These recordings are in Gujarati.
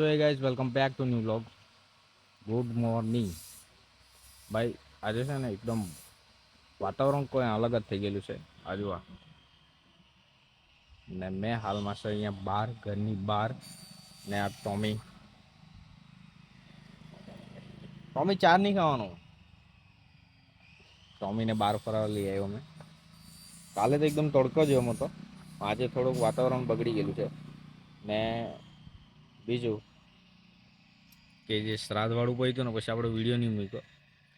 So hey guys welcome back to new blog good morning ભાઈ આજે છે ને એકદમ વાતાવરણ કોઈ અલગ જ થઈ ગયેલું છે. આજુ ને મેં હાલમાં છે અહીંયા બહાર ઘરની બહાર ને આ ટોમી. ટોમી ચાર નહીં ખાવાનું. ટોમીને બહાર ફરવા લઈ આવ્યો મેં. કાલે તો એકદમ તડકો જ એમ હતો. આજે થોડુંક વાતાવરણ બગડી ગયેલું છે. ને બીજું કે જે શ્રાદ્ધવાળું પડ્યું હતું ને, પછી આપણે વીડિયો નહીં મૂક્યો.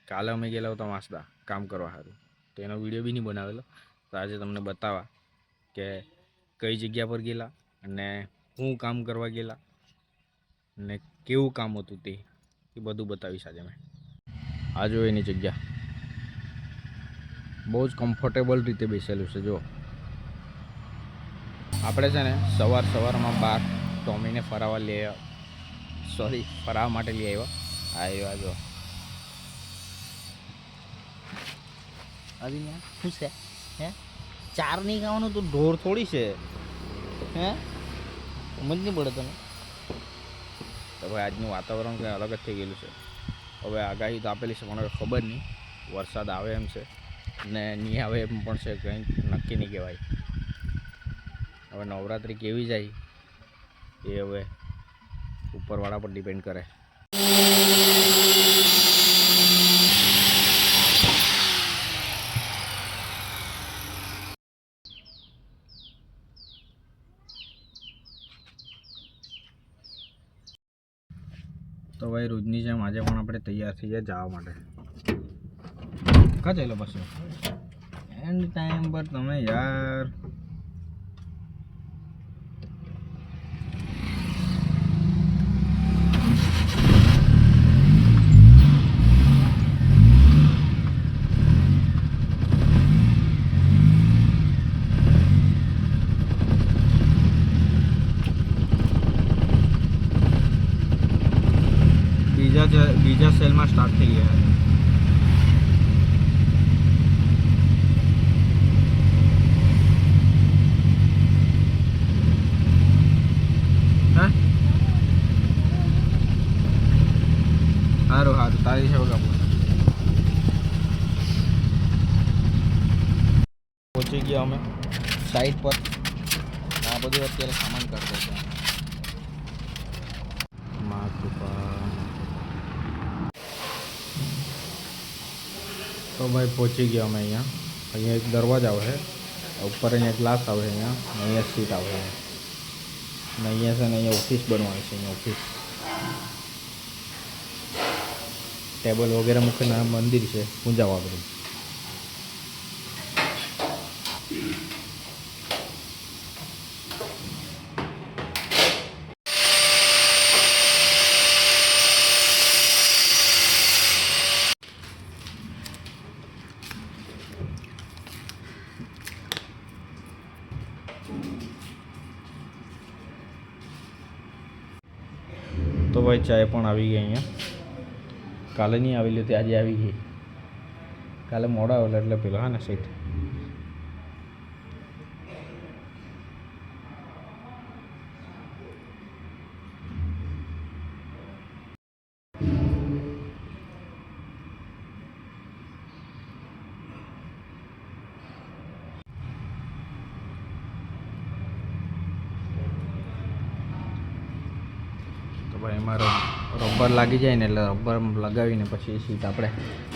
કાલે અમે ગયેલા હતા વાંસદા, કામ કરવા સારું તો એનો વીડિયો બી નહીં બનાવેલો. તો આજે તમને બતાવવા કે કઈ જગ્યા પર ગયેલા અને શું કામ કરવા ગયેલા ને કેવું કામ હતું તે, એ બધું બતાવીશ આજે મેં. આ જો એની જગ્યા. બહુ જ કમ્ફર્ટેબલ રીતે બેસેલું છે, જો. આપણે છે ને, સવાર સવારમાં બહાર ટોમીને ફરાવવા લઈ સોરી, ફરાવા માટે લઈ આવ્યો. આવ્યો જો અભી શું છે? હે? ચાર નહીં ખાવાનું તો ઢોર થોડી છે. હે? સમજ નહીં પડે તને? તો ભાઈ, આજનું વાતાવરણ કંઈ અલગ જ થઈ ગયેલું છે. હવે આગાહી તો આપેલી છે, પણ ખબર નહીં. વરસાદ આવે એમ છે. ને નહીં આવે એમ પણ છે, કંઈ નક્કી નહીં કહેવાય. હવે નવરાત્રિ કેવી જાય? એ હવે ઉપરવાળા પર ડિપેન્ડ કરે. તો ભાઈ, રોજની જેમ આજે પણ આપણે તૈયાર થઈ ગયા જવા માટે. કા ચાલો પછી એન્ડ ટાઈમ પર તમે યાર બીજા જ- બીજા સેલમાં સ્ટાર્ટ થઈ ગયા છે હા સારું સારું તારી છે બગા પહોંચી ગયા અમે સાઈડ પર આ બધું અત્યારે સામાન કરતો છે. તો ભાઈ પહોંચી ગયા અમે અહીંયા. અહીંયા એક દરવાજા આવે ઉપર અહીંયા ગ્લાસ આવે અહીંયા. અહીંયા સીટ આવે અને અહીંયા છે ને અહીંયા ઓફિસ બનવાની છે, અહીંયા ઓફિસ. ટેબલ વગેરે મૂકીને મંદિર છે, પૂંજાવા બધું. ભાઈ ચાય પણ આવી ગઈ અહીંયા. કાલે નહીં આવેલી હતી, આજે આવી ગઈ. કાલે મોડા આવેલા એટલે પેલા, હા ને સીટ તો ભાઈ એમાં રબ- રબર લાગી જાય ને એટલે રબર લગાવીને પછી એ સીટ આપણે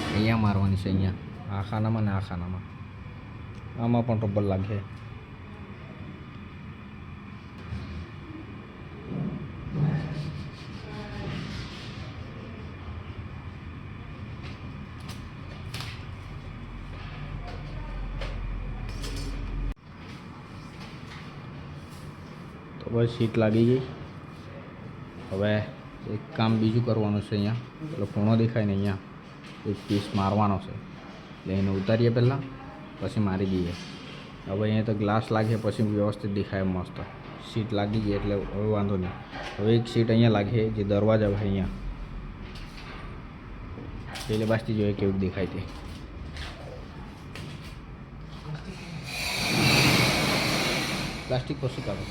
અહીંયા મારવાની છે અહીંયા આ ખાનામાં ને આ ખાનામાં આમાં પણ રબર લાગે તો બસ સીટ લાગી ગઈ હવે એક કામ બીજું કરવાનું છે અહીંયા. એટલે ખૂણો દેખાય ને અહીંયા. એક પીસ મારવાનો છે. એટલે એને ઉતારીએ પહેલાં, પછી મારી દઈએ. હવે અહીંયા તો ગ્લાસ લાગે, પછી વ્યવસ્થિત દેખાય મસ્ત. સીટ લાગી ગઈ એટલે હવે વાંધો નહીં. હવે એક સીટ અહીંયા લાગે, જે દરવાજા હોય અહીંયા. પેલે બાજથી જોઈએ કેવું દેખાય તે. પ્લાસ્ટિક પછી કાઢો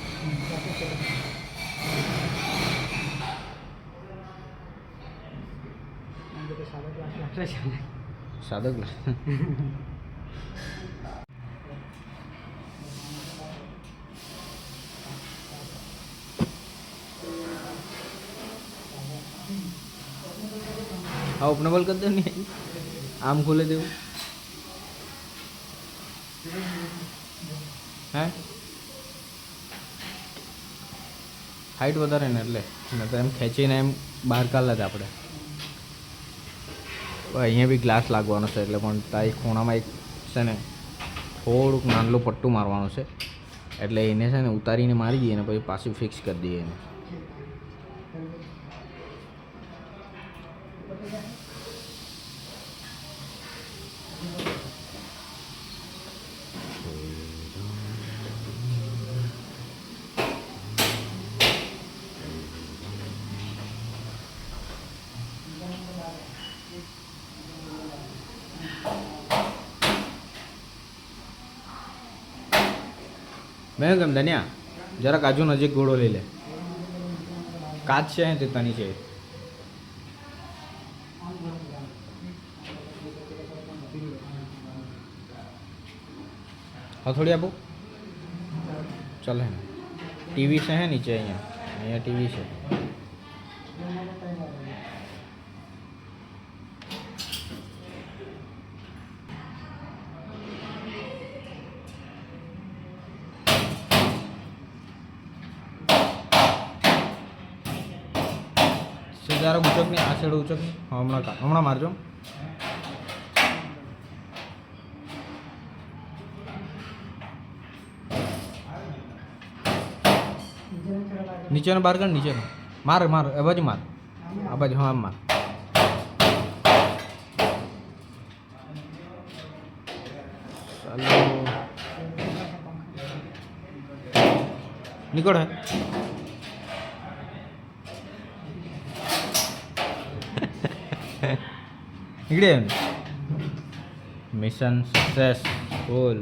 સાદો ગ્લાસ હા ઓપનેબલ કરી દો ને. આમ ખોલે દેવું હે? હાઈટ વધારે ને એટલે. નહીં તો એમ ખેંચીને એમ બહાર કાઢલા જ આપણે. અહીંયા બી ગ્લાસ લાગવાનો છે એટલે પણ ત્યાં એક ખૂણામાં એક છે ને, થોડુંક નાનલું પટ્ટું મારવાનું છે. એટલે એને છે ને ઉતારીને મારી દઈએ ને પછી પાછું ફિક્સ કરી દઈએ એને. મેં કેમ ધન્યા? જરા કાજુ નજીક ઘોડો લઈ લે. કાચ છે તે તની છે. હથોડી આપો. ચાલે હે ટીવી છે હે નીચે અહીંયા. અહીંયા ટીવી છે. સીધારો ઉચક નહીં? આ છેડો ઉચક નહીં? હમણાં હમણાં મારજો. નીચેનો બાર કર, નીચેનો. માર માર એ બાજુ માર. આ બાજુ, હા માર. ચાલો. નીકળ હે. નીકળે મિશન સક્સેસફુલ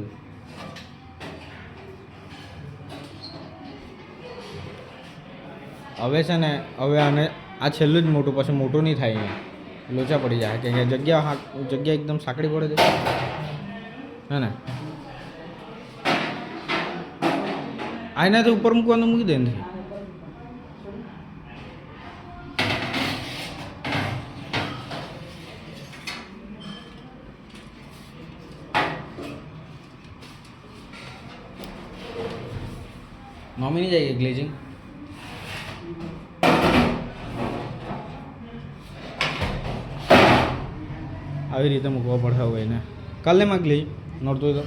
હવે છે ને, હવે આને, આ છેલ્લું જ મોટું, પછી મોટું નહીં થાય લોચા પડી જાય. કે જગ્યા જગ્યા એકદમ સાંકડી પડે છે. હે ને? આ એનાથી ઉપર મૂકવાનું મૂકી દે ને એને કાલે માં ગ્લેજ નડતું હોય તો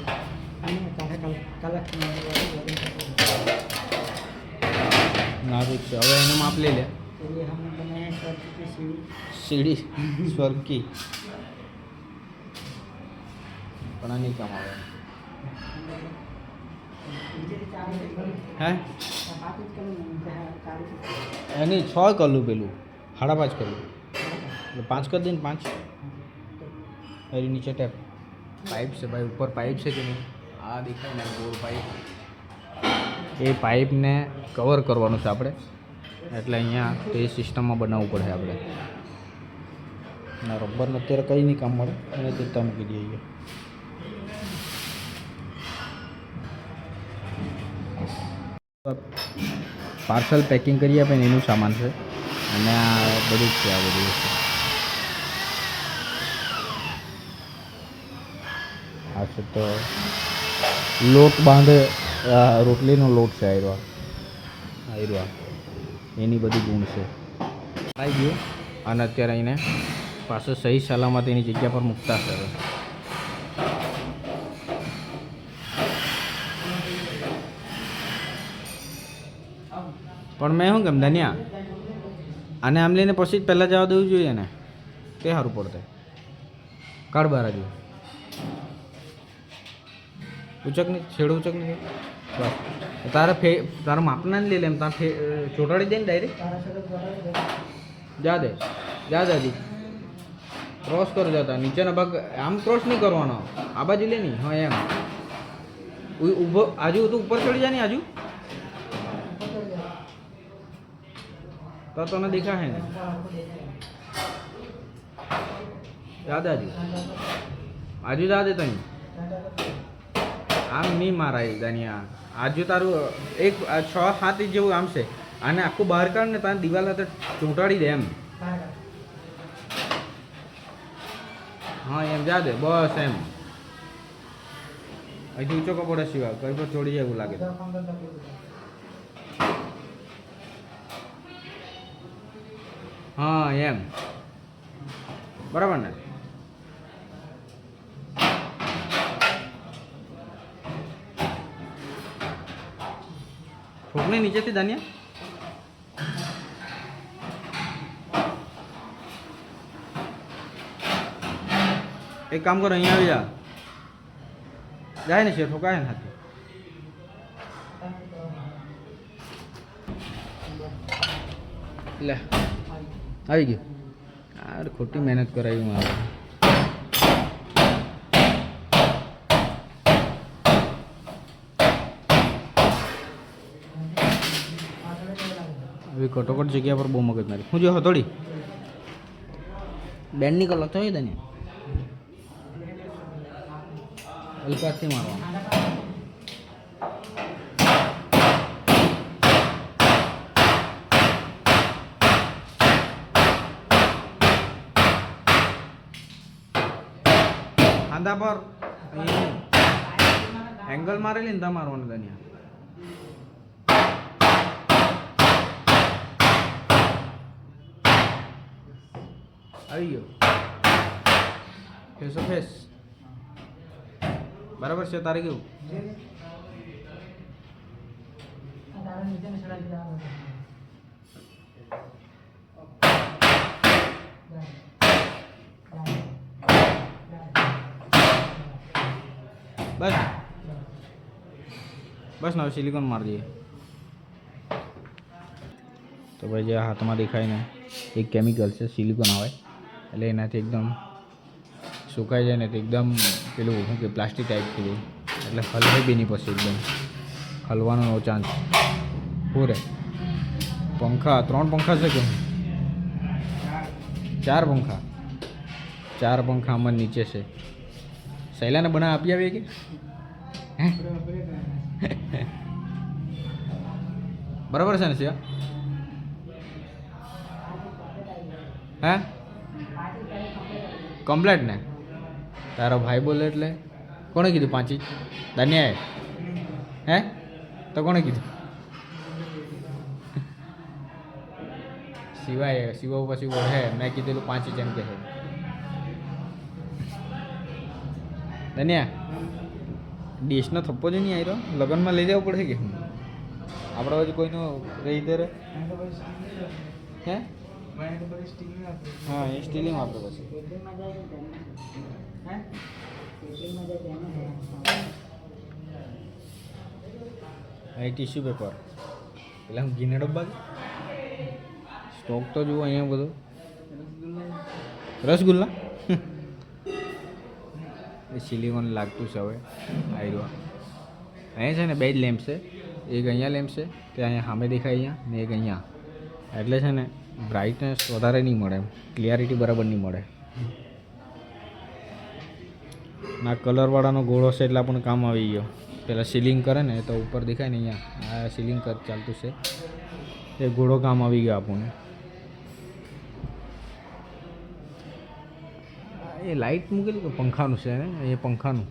નાજુક છે હવે એનું માપ લઈ લે સીડી સ્વર્ગ કી પણ આ નહીં કામ આવે હે એની છ કરલું પેલું સાડા પાંચ કરલું એટલે પાંચ કરી દે ને પાંચ એની નીચે ટેપ પાઇપ છે ભાઈ ઉપર પાઇપ છે કે નહીં? આ દેખાય ને ગોળ પાઇપ. એ પાઇપને કવર કરવાનું છે આપણે. એટલે અહીંયા તે સિસ્ટમમાં બનાવવું પડે આપણે. ના રબરને અત્યારે કંઈ નહીં કામ મળે. એને તે તમે મૂકી દઈએ પાર્સલ પેકિંગ કરી આપે ને એનું સામાન છે. અને આ બધું જ છે આ બધું. વસ્તુ આ છે તો લોટ બાંધે રોટલીનો લોટ છે આયરવા આયરવા એની બધી ગુણ છે. આવી ગયું અને અત્યારે એને પાછો સહી સલામત એની જગ્યા પર મૂકતા છે પણ મેં શું કેમ ધન્યા? આને આમ લઈને પછી જ પહેલાં જવા દેવું જોઈએ ને? તે સારું પડતે કાઢ બહાર જો ઉચક છેડો ઉચક નહીં બસ તારે ફે, તારા માપના લઈ લે એમ. તારે ફે ચોટાડી દે ને ડાયરેક્ટ જા દે. જા દાદી. ક્રોસ કરો જતા નીચેનો ભાગ, આમ ક્રોસ નહીં કરવાનો. આ બાજુ લે નહીં. હા, એમ. ઊભો, આજુ તું ઉપર ચડી જા ને, આજુ. તો તને દેખાશે ને. દાદાજી આજુ આજુ જા દે તઈ આમ નહીં મારાય દાનિયા. આજુ તારું એક છ સાત ઇંચ જેવું આમ છે. અને આખું બહાર કાઢ ને તારી દિવાલ તો ચૂંટાડી દે એમ. હા, એમ જા દે, બસ એમ. અહીંથી ઊંચો કપડો સિવાય, કઈ પર ચોડી જાય એવું લાગે. હા, એમ. બરાબર ને? ઠોકને નીચેથી દાનિયા એક કામ કરો, અહીંયા આવી જા જાય ને છે ઠોકાય ને હાથે. લે, આવી ગયું. યાર, ખોટી મહેનત કરાવી મારે આવી કટોકટ જગ્યા પર બહુ મગજ મારી. હું જો હતોડી બેન્ડની કલર તો હોય ને હલકાથી મારવાનું. ખાંધા પર. એંગલ મારેલી ને ત્યાં મારવાનું ધનિયા આવી ગયો ફેસ ફેસ બરાબર છે તારે કેવું બસ બસ ને હવે સિલિકોન મારી દઈએ તો ભાઈ જે આ હાથમાં દેખાય ને એક કેમિકલ છે સિલિકોન આવે એટલે એનાથી એકદમ સુકાઈ જાય ને એકદમ પેલું શું કે પ્લાસ્ટિક ટાઈપ થઈ જાય. એટલે હલવાઈ બી નહીં પછી એકદમ. હલવાનો નો ચાન્સ પૂરે પંખા, ત્રણ પંખા છે કે? ચાર પંખા. ચાર પંખા આમાં નીચે છે. શૈલાને બના આપી આવીએ કે? બરાબર છે ને સિયા હે? કમ્પ્લેટ ને? તારો ભાઈ બોલે એટલે? કોણે કીધું પાંચી? દાનિયાએ હે? તો કોણે કીધું? શિવાય, શિવા પછી બોલે મેં કીધેલું પાંચ ઇંચ એમ કે છે દાનિયા ડીશનો થપ્પો જ નહીં આવ્યો લગ્નમાં લઈ જવું પડશે કે? આપણે હજુ કોઈનો રહી દે હે? હા એ સ્ટીલિંગ વાપરે પછી અહીં ટીશ્યુ પેપર એટલે હું ગીને ડબ્બા સ્ટોક તો જુઓ અહીંયા બધો. રસગુલ્લા. એ સિલિકોન લાગતું છે હવે આયરો. અહીંયા છે ને બે જ લેમ્પ છે. એક અહીંયા લેમ્પ છે તે અહીંયા સામે દેખાય અહીંયા ને એક અહીંયા. એટલે છે ને બ્રાઇટનેસ વધારે નહીં મળે. ક્લિયરિટી બરાબર નહીં મળે. ના કલરવાળાનો ગોળો છે એટલે આપણને કામ આવી ગયો. પહેલાં સીલિંગ કરે ને, તો ઉપર દેખાય ને અહીંયા. આ સીલિંગ કર ચાલતું છે. એ ઘોડો કામ આવી ગયો આપણને. એ લાઇટ મૂકેલી કે પંખાનું છે? ને એ પંખાનું.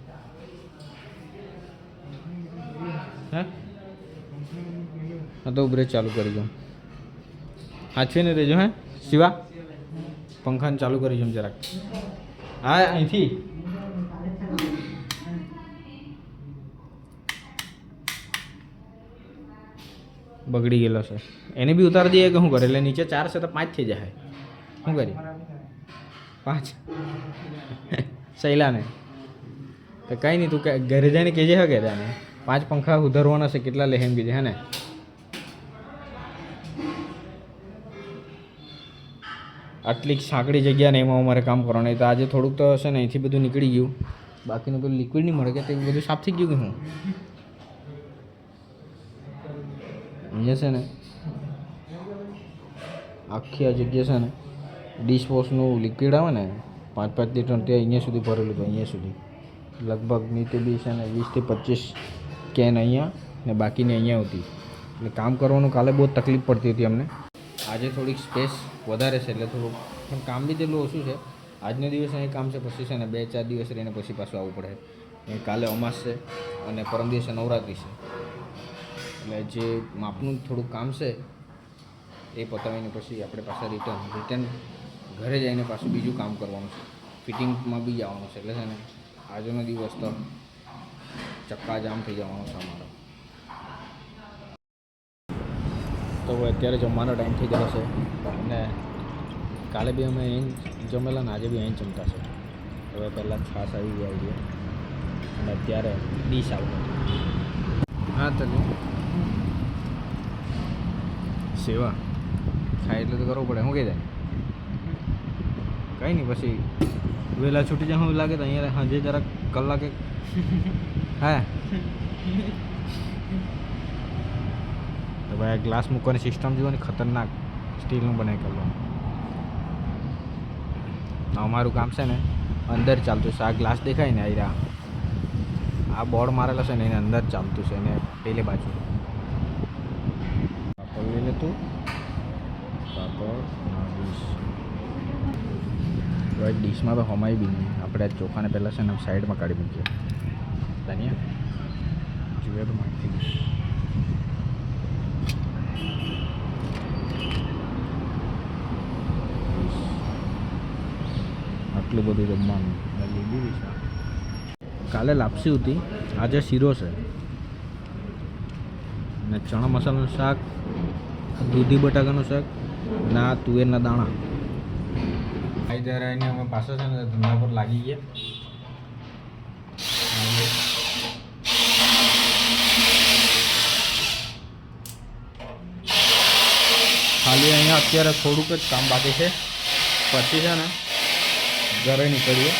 હે? હા તો બ્રેક ચાલુ કરી દઉં. હાચવીને રહેજો, હે? શિવા, પંખાને ચાલુ કરી દઉં જરાક. હા, અહીંથી. બગડી ગયેલો છે. એને બી ઉતારી દઈએ કે શું કરે? એટલે નીચે ચાર છે તો પાંચ થઈ જાય. શું કરી? પાંચ. શૈલાને તો કંઈ નહીં, તું ઘરે જઈને કહેજે હકે તને. પાંચ પંખા ઉધારવાના છે, કેટલા લેહેમ કીધે, હે ને? આટલી સાંકડી જગ્યા ને એમાં અમારે કામ કરવાનું. તો આજે થોડુંક તો હશે ને, અહીંથી બધું નીકળી ગયું. બાકીનું પેલું લિક્વિડ નહીં મળે કે તે બધું સાફ થઈ ગયું કે હું અહીંયા છે ને, આખી આ જગ્યા છે ને ડિશવોશનું લિક્વિડ આવે ને, પાંચ પાંચ લીટર તે અહીંયા સુધી ભરેલું હતું, અહીંયા સુધી. લગભગ નીતિ બી છે ને વીસથી પચીસ કેન અહીંયા ને બાકીની અહીંયા હતી એટલે કામ કરવાનું કાલે બહુ તકલીફ પડતી હતી અમને. આજે થોડીક સ્પેસ વધારે છે એટલે થોડુંક. પણ કામ બી તેટલું ઓછું છે. આજનો દિવસ અહીં કામ છે, પછી છે ને બે, ચાર દિવસ રહીને પછી પાછું આવવું પડે. કાલે અમાસ છે અને પરમ દિવસે નવરાત્રિ છે. એટલે જે માપનું થોડુંક કામ છે, એ પતાવીને પછી આપણે પાછા રિટર્ન રિટર્ન ઘરે જઈને પાછું બીજું કામ કરવાનું છે. ફિટિંગમાં બી જવાનું છે. એટલે છે ને, આજનો દિવસ તો ચક્કા જામ થઈ જવાનો છે અમારો. તો હવે અત્યારે જમવાનો ટાઈમ થઈ ગયો છે. અને કાલે બી અમે અહીં જમેલા ને આજે બી અહીં જમતા છે. હવે પહેલાં છાશ આવી ગયા છે અને અત્યારે ડીશ આવી હા તો સેવા. ખાય એટલે તો કરવું પડે. શું કહી દે કંઈ નહીં પછી વહેલા છૂટી જાય હું લાગે તો અહીંયા સાંજે જરાક કલાકે હા. ભાઈ આ ગ્લાસ મૂકવાની સિસ્ટમ જુઓ ને, ખતરનાક સ્ટીલનું બનાવી કરવાનું અમારું કામ છે ને, અંદર ચાલતું છે. આ ગ્લાસ દેખાય ને આ આ બોર્ડ મારેલો છે ને, એને અંદર ચાલતું છે, એને પેલી બાજુ. પાપડ લઈ લેતું પાપડ હવે ડીશમાં તો હમાય બી નહીં. આપણે ચોખાને પહેલાં છે ને સાઈડમાં કાઢી મૂકીએ. ધનિયા. જોઈએ તો માહિતી આટલું બધું જમવાનું. કાલે લાપસી હતી. આજે શીરો છે. ને ચણા મસાલાનું શાક, દૂધી બટાકાનું શાક, ના તુવેરના દાણા. ભાઈ જ્યારે એને અમે પાછા છે ને ધંધા પર લાગી ગયા. ખાલી અહીંયા અત્યારે થોડુંક જ કામ બાકી છે. પછી છે ને ઘરે નીકળીએ.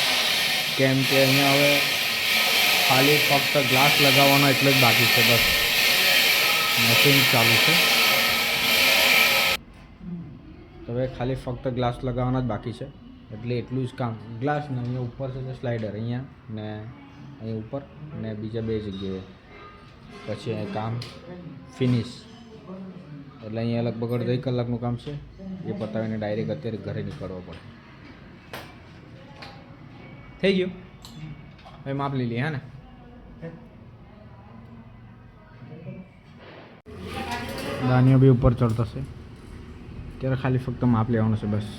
કેમ કે અહીંયા હવે ખાલી ફક્ત ગ્લાસ લગાવવાનો એટલે જ બાકી છે, બસ. મશીન ચાલુ છે. તો હવે ખાલી ફક્ત ગ્લાસ લગાવવાના જ બાકી છે. એટલે એટલું જ કામ. ગ્લાસ ને અહીંયા ઉપર છે સ્લાઇડર અહીંયા ને અહીંયા ઉપર ને બીજા બે જગ્યાએ. પછી અહીં કામ ફિનિશ એટલે અહીંયા લગભગ અડધો કલાકનું કામ છે. એ પતાવીને ડાયરેક્ટ અત્યારે ઘરે નીકળવો પડે. થઈ ગયું? હવે માપ લઈ લઈએ, હા ને? દાનિયો બી ઉપર ચડતો છે. ત્યારે ખાલી ફક્ત માપ લેવાનું છે, બસ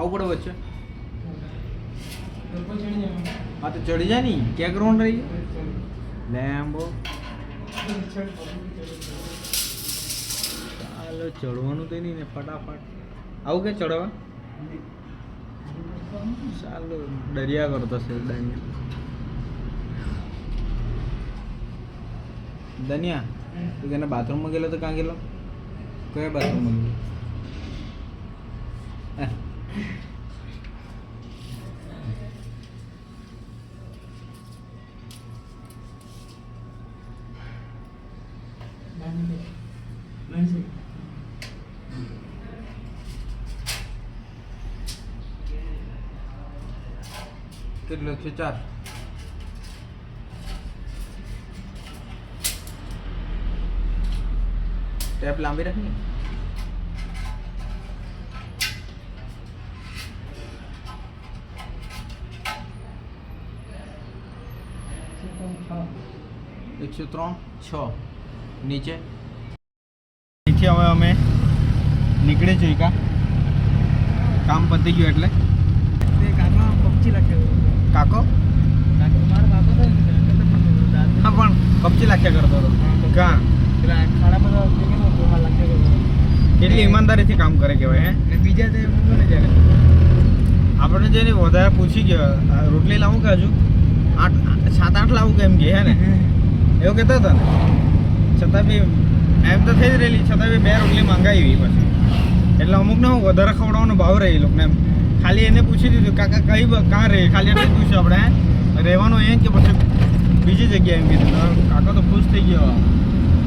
આવું પડે વચ્ચે હા તો ચડી જાય નહીં ક્યાં કરવાનું રહી લેમ્બો ચાલો ચડવાનું તો નહીં ને ફટાફટ આવું કે ચડવા ચાલો દરિયા કરતો છે દરિયા દનિયા તું કેને બાથરૂમમાં ગયેલો તો ક્યાં ગયેલો કયા બાથરૂમમાં ગયેલો હે? કેટલો છે ચાર ટેપ લાંબી રાખની? એકસો ત્રણ છ. નીચે. નીચે હવે અમે નીકળી કા કામ પતી ગયું એટલે. કાકો હા પણ કપચી લાખ્યા કરતો હતો. કા કેટલી ઈમાનદારીથી કામ કરે કહેવાય હે? બીજા તે આપણે જેને વધારે પૂછી ગયો રોટલી લાવું કે હજુ? આઠ સાત આઠ લાવું કે એમ કે હે ને? એવું કહેતા હતા ને. છતાં બી એમ તો થઈ જ રહેલી છતાં બી બે રોટલી મંગાવી પછી. એટલે અમુકને હું વધારે ખવડાવવાનો ભાવ રહી લોકોને એમ. ખાલી એને પૂછી દીધું કાકા કઈ કાં રહે? ખાલી એને પૂછ્યું આપણે રહેવાનું અહીંયા કે પછી બીજી જગ્યાએ? એમ કીધું. કાકા તો ખુશ થઈ ગયો.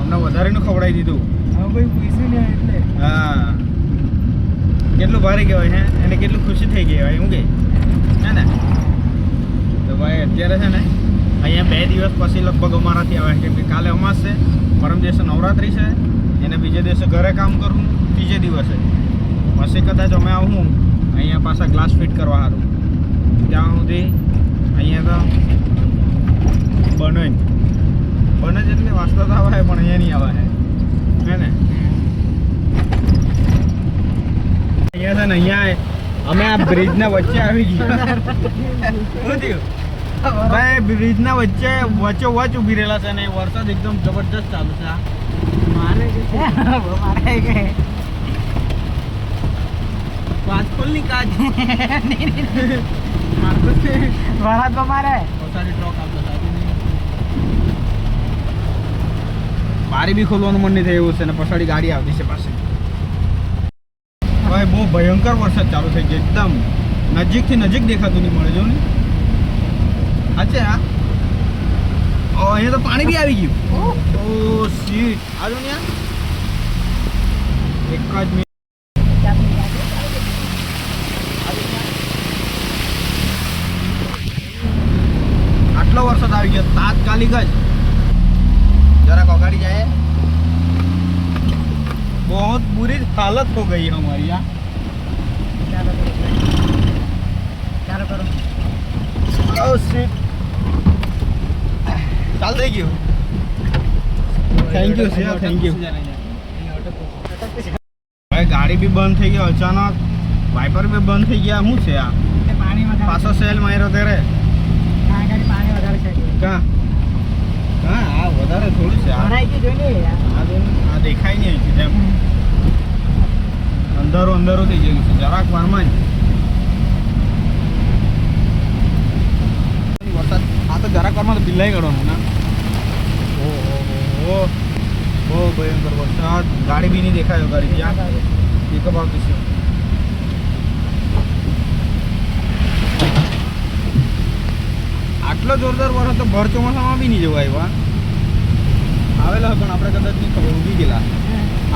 અમને વધારેનું ખવડાવી દીધું. હા ભાઈ પૂછ્યું ને એટલે. હા. કેટલું ભારે કહેવાય હે? એને કેટલું ખુશી થઈ ગઈ હોય હું કે? હે ને? તો ભાઈ અત્યારે છે ને અહીંયા બે દિવસ પછી લગભગ અમારાથી આવે કેમ કે કાલે અમાસ છે પરમ દિવસે નવરાત્રી છે એને બીજે દિવસે ઘરે કામ કરું ત્રીજે દિવસે. પછી કદાચ અમે આવું અહીંયા પાછા ગ્લાસ ફિટ કરવા સારું ત્યાં સુધી અહીંયા તો બને બને જ એટલે વાસ્તવ તો આવે પણ અહીંયા નહીં આવે હે ને? અહીંયા છે ને, અહીંયા અમે આ બ્રિજના વચ્ચે આવી ગયા. ભાઈ બ્રિજના વચ્ચે વચ્ચે વચ ઊભી રહેલા છે ને, વરસાદ એકદમ જબરજસ્ત ચાલુ છે મારે કે કાચની કાચ. વરાત મારે. બારી બી ખોલવાનું મન નહીં થાય એવું છે ને પછાડી ગાડી આવતી છે પાસે. ભાઈ બહુ ભયંકર વરસાદ ચાલુ થઈ ગયો એકદમ. નજીકથી નજીક દેખાતું નહીં મળે જો ને? સાચે આ અહીંયા તો પાણી બી આવી ગયું. ઓ સીટ આજો ને એક જ મિનિટ આટલો વરસાદ આવી ગયો તાત્કાલિક જ જરાક અગાડી જાય बहुत बुरी हालत हो गई है हमारी यहाँ ચાલો કરો Oh shit. ચાલ થઈ ગયું thank you sir thank you ભાઈ ગાડી બી બંધ થઈ ગઈ અચાનક વાઇપર બી બંધ થઈ ગયા શું છે આ પાણીમાં પાછો સેલ માર્યો ત્યારે ગાડી પાણી વધારે છે કા હા આ વધારે થોડું છે આ. ગયું દેખાય નહીં અંધારું અંધારું થઈ ગયું છે જરાક વારમાં જ. વરસાદ આ તો જરાક વારમાં તો બિલાઈ કાઢવાનું ના ઓહો બહુ ભયંકર વરસાદ. ગાડી બી નહીં દેખાયો ગાડી ક્યાં? એક આવતી છે. આટલો જોરદાર વરસાદ તો ભર ચોમાસામાં બી નહીં જવાય વા આવેલા પણ આપણે કદાચ નહીં ખબર ઊભી ગયેલા.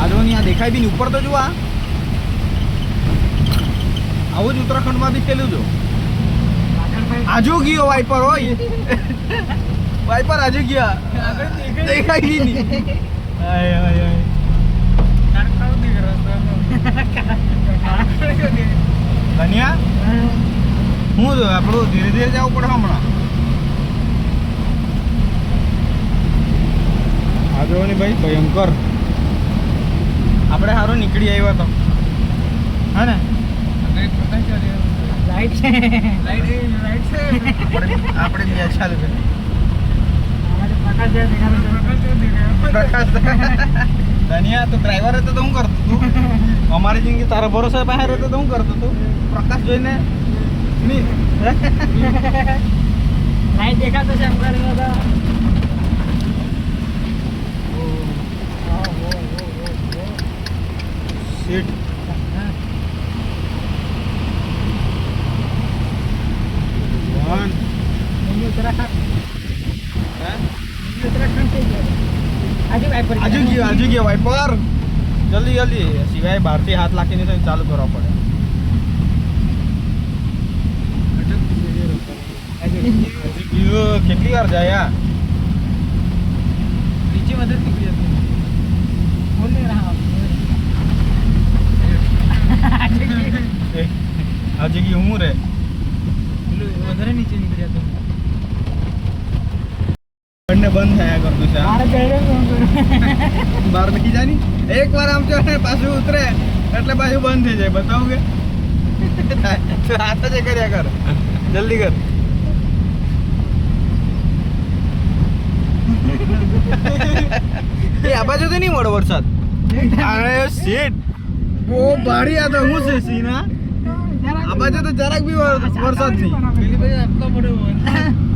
આજો ની આ દેખાય બી નહીં. ઉપર તો જુઓ આવું જ ઉત્તરાખંડમાં બી થયેલું જો. આજુ ગયો વાઇપર હોય વાઇપર આજુ ગયા. દેખાય બી નહીં. આય આય આય ધનિયા? હું જો આપણું ધીરે ધીરે જવું પડે હમણાં. આગળની ભાઈ ભયંકર. આપણે સારું નીકળી આવ્યા તો. હા ને? લાઈટ છે. આપણે આપણે બે ચાલુ છે. છે પ્રકાશ ધનિયા તો ડ્રાઈવર હતો તો હું કરતો તું અમારી જિંદગી તારા ભરોસે બહાર હતો તો હું કરતો તું પ્રકાશ જોઈને નહીં લાઈટ દેખાતો છે એમ કરીને તો સીટ વન ઉત્તરાખંડ થઈ ગયો આજુ વાઈપર આજુ ગયો આજુ ગયો વાઇપર જલ્દી જલ્દી સિવાય બહારથી હાથ લાખીને તો ચાલુ કરવા પડે હજી ગયો કેટલી વાર જાય આ નીચે મદદ નીકળી હતી બોલ નહીં રહા એ, હું રે? વધારે નીચે નીકળ્યા તો. બંને બંધ થયા કરતું છે. બહાર નીકળી જાય ની એક વાર આમ છે પાછું ઉતરે એટલે પાછું બંધ થઈ જાય. બતાવું કે? હાથ જ કર્યા કર. જલ્દી કર. એ આ બાજુ તો નહીં મળો વરસાદ? અરે શેટ બહુ ભાડી આ તો હું છે સીન આ બાજુ તો જરાક બી વરસાદ નહીં. પેલી આટલો પડ્યો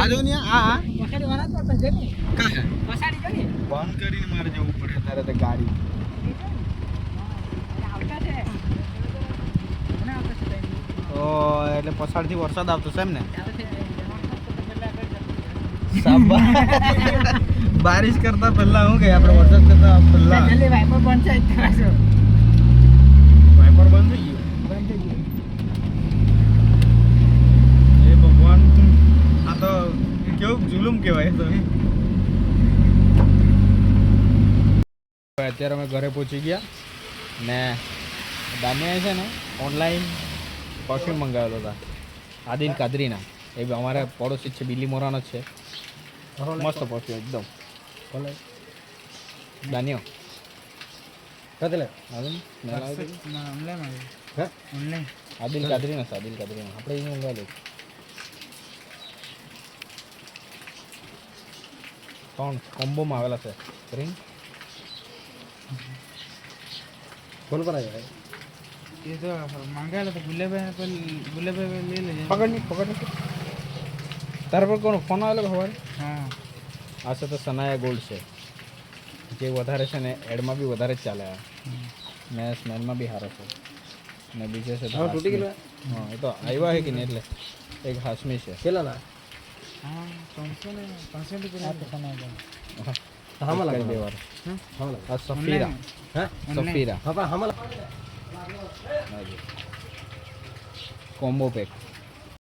આજો ને આ આ. પછાડી વરાત પડતા છે ને. કા પછાડી જો ને. બંધ કરીને મારે જવું પડે તારે તો ગાડી. આવતા એટલે પછાડથી વરસાદ આવતો છે એમ ને? બારિશ કરતા પહેલા શું કે આપણે વરસાદ કરતા પહેલા. બંધ થઈ ગયું બંધ થઈ ગયું. એ ભગવાન આ તો કેવું જુલુમ કહેવાય તો અત્યારે અમે ઘરે પહોંચી ગયા ને દાનિયા છે ને ઓનલાઈન પરફ્યુમ મંગાવેલો હતા. આદિલ કાદરીના. એ અમારા પડોશી છે બિલ્લી મોરાનો છે. મસ્ત પરફ્યુમ એકદમ. દાનિયો. છે? ના, online માં હે? Online. આદિલ કાદરીના છે આદિલ કાદરીના આપણે એને મંગાવેલું ત્રણ કોમ્બોમાં આવેલા છે. ગ્રીન કોણ પર આવ્યા એ તો મંગાવેલો તો ગુલાબભાઈ પર ગુલાબભાઈ લઈ લેજે. પકડ નહીં પકડ નહીં તારા પર કોનો ફોન આવેલો ખબર હા. આ છે તો સનાયા ગોલ્ડ છે. જે વધારે છે ને એડમાં બી વધારે જ ચાલે આ. ને સ્મેલમાં બી સારો છે. ને બીજે છે હા તૂટી ગયો હા એ તો આવ્યા હે કે નહીં એટલે? એક હાસમી છે. કેટલા હા ત્રણસો ને ત્રણસો રૂપિયા જાય કઈ બે વાર હા. સફીરા. સફીરા. Combo pack.